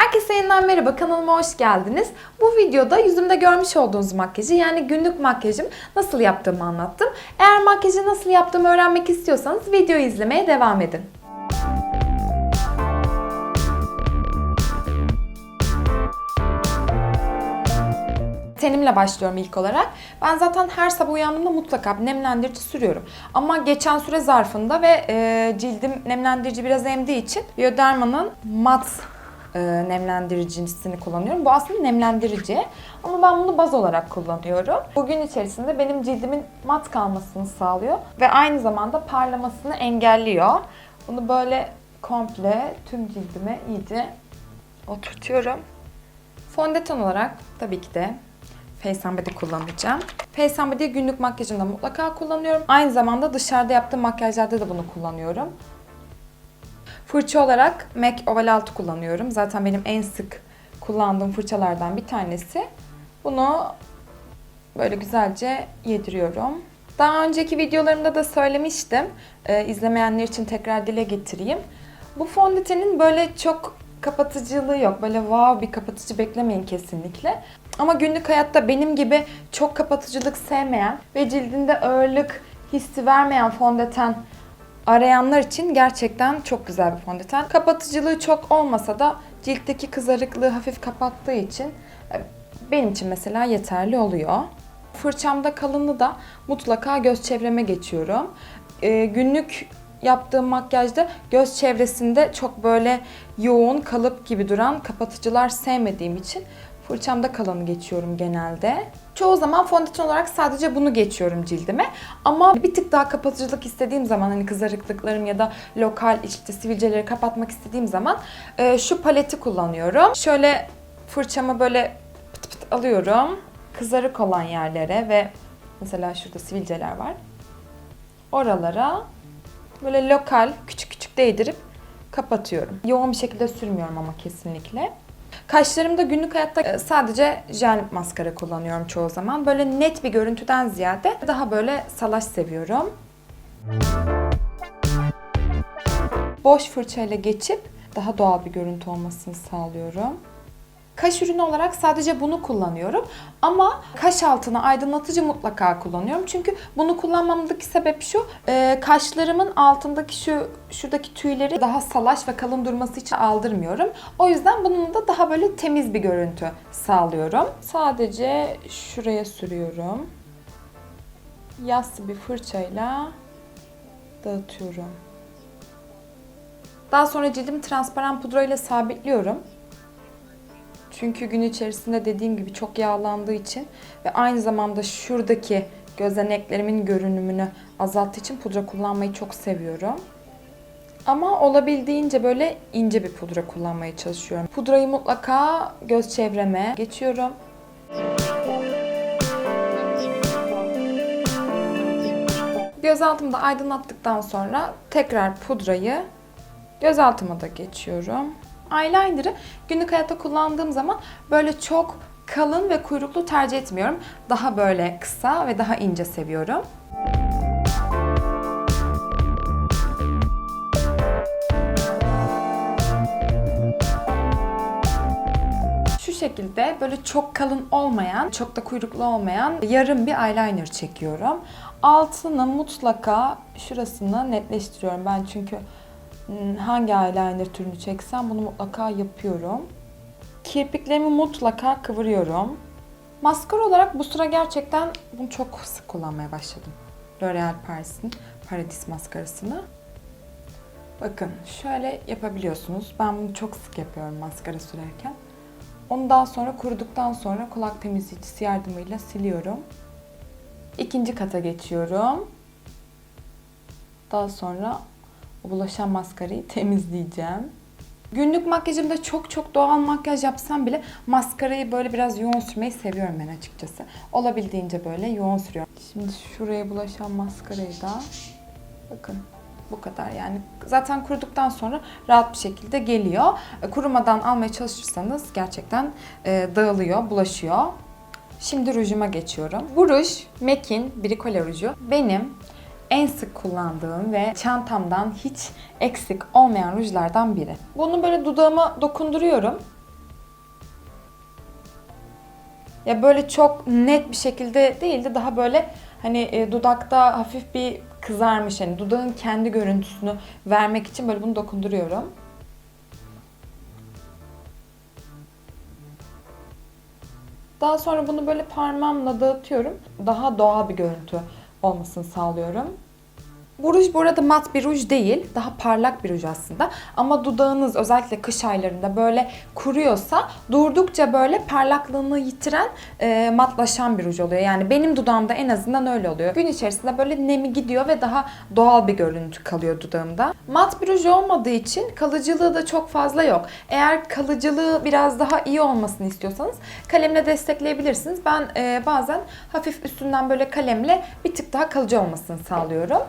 Herkese yeniden merhaba kanalıma hoş geldiniz. Bu videoda yüzümde görmüş olduğunuz makyajı yani günlük makyajım nasıl yaptığımı anlattım. Eğer makyajı nasıl yaptığımı öğrenmek istiyorsanız videoyu izlemeye devam edin. Tenimle başlıyorum ilk olarak. Ben zaten her sabah uyandığımda mutlaka nemlendirici sürüyorum. Ama geçen süre zarfında ve e, cildim nemlendirici biraz emdiği için Bioderma'nın mat e, nemlendiricisini kullanıyorum. Bu aslında nemlendirici ama ben bunu baz olarak kullanıyorum. Bugün içerisinde benim cildimin mat kalmasını sağlıyor ve aynı zamanda parlamasını engelliyor. Bunu böyle komple tüm cildime iyice oturtuyorum. Fondöten olarak tabii ki de Face kullanacağım. Face günlük makyajımda mutlaka kullanıyorum. Aynı zamanda dışarıda yaptığım makyajlarda da bunu kullanıyorum. Fırça olarak MAC Oval 6 kullanıyorum. Zaten benim en sık kullandığım fırçalardan bir tanesi. Bunu böyle güzelce yediriyorum. Daha önceki videolarımda da söylemiştim. Ee, izlemeyenler için tekrar dile getireyim. Bu fondötenin böyle çok kapatıcılığı yok. Böyle wow bir kapatıcı beklemeyin kesinlikle. Ama günlük hayatta benim gibi çok kapatıcılık sevmeyen ve cildinde ağırlık hissi vermeyen fondöten arayanlar için gerçekten çok güzel bir fondöten. Kapatıcılığı çok olmasa da ciltteki kızarıklığı hafif kapattığı için e, benim için mesela yeterli oluyor. Fırçamda kalını da mutlaka göz çevreme geçiyorum. Ee, günlük yaptığım makyajda göz çevresinde çok böyle yoğun kalıp gibi duran kapatıcılar sevmediğim için fırçamda kalanı geçiyorum genelde. Çoğu zaman fondöten olarak sadece bunu geçiyorum cildime. Ama bir tık daha kapatıcılık istediğim zaman hani kızarıklıklarım ya da lokal işte sivilceleri kapatmak istediğim zaman e, şu paleti kullanıyorum. Şöyle fırçamı böyle pıt pıt alıyorum. Kızarık olan yerlere ve mesela şurada sivilceler var. Oralara böyle lokal küçük küçük değdirip kapatıyorum. Yoğun bir şekilde sürmüyorum ama kesinlikle. Kaşlarımda günlük hayatta e, sadece jel maskara kullanıyorum çoğu zaman. Böyle net bir görüntüden ziyade daha böyle salaş seviyorum. Boş fırçayla geçip daha doğal bir görüntü olmasını sağlıyorum. Kaş ürünü olarak sadece bunu kullanıyorum. Ama kaş altına aydınlatıcı mutlaka kullanıyorum. Çünkü bunu kullanmamdaki sebep şu. e, kaşlarımın altındaki şu şuradaki tüyleri daha salaş ve kalın durması için aldırmıyorum. O yüzden bunun da daha böyle temiz bir görüntü sağlıyorum. Sadece şuraya sürüyorum. Yassı bir fırçayla dağıtıyorum. Daha sonra cildimi transparan pudra ile sabitliyorum. Çünkü gün içerisinde dediğim gibi çok yağlandığı için ve aynı zamanda şuradaki gözeneklerimin görünümünü azalttığı için pudra kullanmayı çok seviyorum. Ama olabildiğince böyle ince bir pudra kullanmaya çalışıyorum. Pudrayı mutlaka göz çevreme geçiyorum. Gözaltımı da aydınlattıktan sonra tekrar pudrayı gözaltıma da geçiyorum. Eyeliner'ı günlük hayatta kullandığım zaman böyle çok kalın ve kuyruklu tercih etmiyorum. Daha böyle kısa ve daha ince seviyorum. Şu şekilde böyle çok kalın olmayan, çok da kuyruklu olmayan yarım bir eyeliner çekiyorum. Altını mutlaka şurasını netleştiriyorum ben çünkü hangi eyeliner türünü çeksem bunu mutlaka yapıyorum. Kirpiklerimi mutlaka kıvırıyorum. Maskara olarak bu sıra gerçekten bunu çok sık kullanmaya başladım. L'Oreal Paris'in Paradis maskarasını. Bakın şöyle yapabiliyorsunuz. Ben bunu çok sık yapıyorum maskara sürerken. Ondan sonra kuruduktan sonra kulak temizleyicisi yardımıyla siliyorum. İkinci kata geçiyorum. Daha sonra bulaşan maskarayı temizleyeceğim. Günlük makyajımda çok çok doğal makyaj yapsam bile maskarayı böyle biraz yoğun sürmeyi seviyorum ben açıkçası. Olabildiğince böyle yoğun sürüyorum. Şimdi şuraya bulaşan maskarayı da bakın bu kadar yani zaten kuruduktan sonra rahat bir şekilde geliyor. E, Kurumadan almaya çalışırsanız gerçekten e, dağılıyor, bulaşıyor. Şimdi rujuma geçiyorum. Bu ruj MAC'in Bricole ruju. Benim en sık kullandığım ve çantamdan hiç eksik olmayan rujlardan biri. Bunu böyle dudağıma dokunduruyorum. Ya böyle çok net bir şekilde değil de daha böyle hani e, dudakta hafif bir kızarmış hani dudağın kendi görüntüsünü vermek için böyle bunu dokunduruyorum. Daha sonra bunu böyle parmağımla dağıtıyorum. Daha doğal bir görüntü olmasını sağlıyorum. Bu ruj bu arada mat bir ruj değil. Daha parlak bir ruj aslında. Ama dudağınız özellikle kış aylarında böyle kuruyorsa durdukça böyle parlaklığını yitiren e, matlaşan bir ruj oluyor. Yani benim dudağımda en azından öyle oluyor. Gün içerisinde böyle nemi gidiyor ve daha doğal bir görüntü kalıyor dudağımda. Mat bir ruj olmadığı için kalıcılığı da çok fazla yok. Eğer kalıcılığı biraz daha iyi olmasını istiyorsanız kalemle destekleyebilirsiniz. Ben e, bazen hafif üstünden böyle kalemle bir tık daha kalıcı olmasını sağlıyorum.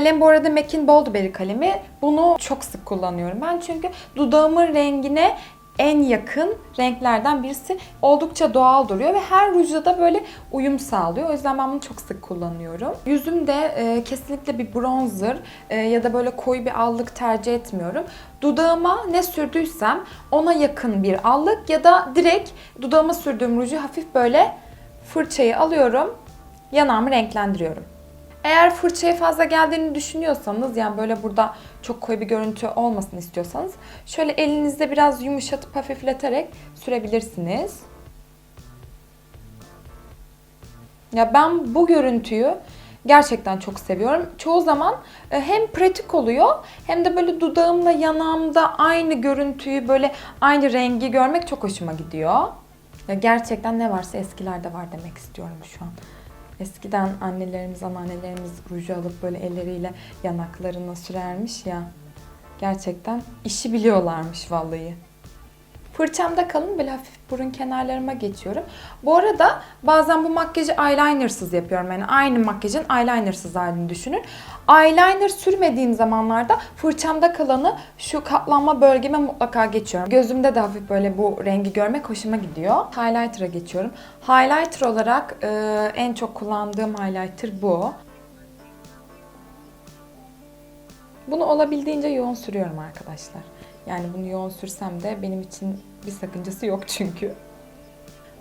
Kalem bu arada MAC'in Boldberry kalemi. Bunu çok sık kullanıyorum ben çünkü dudağımın rengine en yakın renklerden birisi oldukça doğal duruyor ve her rujda da böyle uyum sağlıyor. O yüzden ben bunu çok sık kullanıyorum. Yüzümde e, kesinlikle bir bronzer e, ya da böyle koyu bir allık tercih etmiyorum. Dudağıma ne sürdüysem ona yakın bir allık ya da direkt dudağıma sürdüğüm ruju hafif böyle fırçayı alıyorum, yanağımı renklendiriyorum. Eğer fırçaya fazla geldiğini düşünüyorsanız yani böyle burada çok koyu bir görüntü olmasını istiyorsanız şöyle elinizde biraz yumuşatıp hafifleterek sürebilirsiniz. Ya ben bu görüntüyü gerçekten çok seviyorum. Çoğu zaman e, hem pratik oluyor hem de böyle dudağımla yanağımda aynı görüntüyü böyle aynı rengi görmek çok hoşuma gidiyor. Ya gerçekten ne varsa eskilerde var demek istiyorum şu an. Eskiden annelerimiz, anneannelerimiz ruju alıp böyle elleriyle yanaklarına sürermiş ya. Gerçekten işi biliyorlarmış vallahi. Fırçamda kalın böyle hafif burun kenarlarıma geçiyorum. Bu arada bazen bu makyajı eyelinersız yapıyorum. Yani aynı makyajın eyelinersız halini düşünün. Eyeliner sürmediğim zamanlarda fırçamda kalanı şu katlanma bölgeme mutlaka geçiyorum. Gözümde de hafif böyle bu rengi görmek hoşuma gidiyor. Highlighter'a geçiyorum. Highlighter olarak e, en çok kullandığım highlighter bu. Bunu olabildiğince yoğun sürüyorum arkadaşlar. Yani bunu yoğun sürsem de benim için bir sakıncası yok çünkü.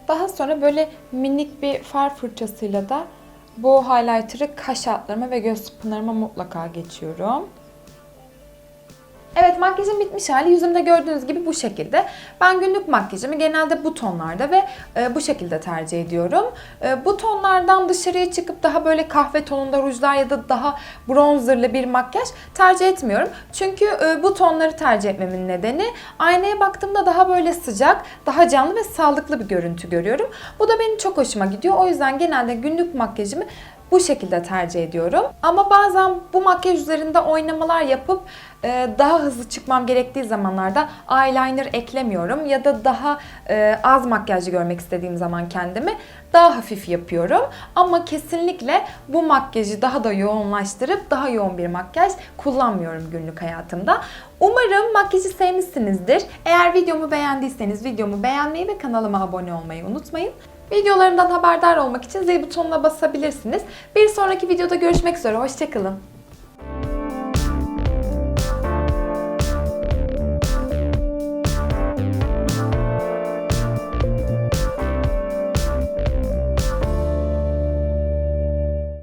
Daha sonra böyle minik bir far fırçasıyla da bu highlighter'ı kaş altlarıma ve göz pınarıma mutlaka geçiyorum. Evet makyajım bitmiş hali yüzümde gördüğünüz gibi bu şekilde. Ben günlük makyajımı genelde bu tonlarda ve e, bu şekilde tercih ediyorum. E, bu tonlardan dışarıya çıkıp daha böyle kahve tonunda rujlar ya da daha bronzerlı bir makyaj tercih etmiyorum. Çünkü e, bu tonları tercih etmemin nedeni aynaya baktığımda daha böyle sıcak, daha canlı ve sağlıklı bir görüntü görüyorum. Bu da benim çok hoşuma gidiyor. O yüzden genelde günlük makyajımı bu şekilde tercih ediyorum. Ama bazen bu makyaj üzerinde oynamalar yapıp daha hızlı çıkmam gerektiği zamanlarda eyeliner eklemiyorum ya da daha e, az makyajlı görmek istediğim zaman kendimi daha hafif yapıyorum. Ama kesinlikle bu makyajı daha da yoğunlaştırıp daha yoğun bir makyaj kullanmıyorum günlük hayatımda. Umarım makyajı sevmişsinizdir. Eğer videomu beğendiyseniz videomu beğenmeyi ve kanalıma abone olmayı unutmayın. Videolarımdan haberdar olmak için zil butonuna basabilirsiniz. Bir sonraki videoda görüşmek üzere. Hoşçakalın.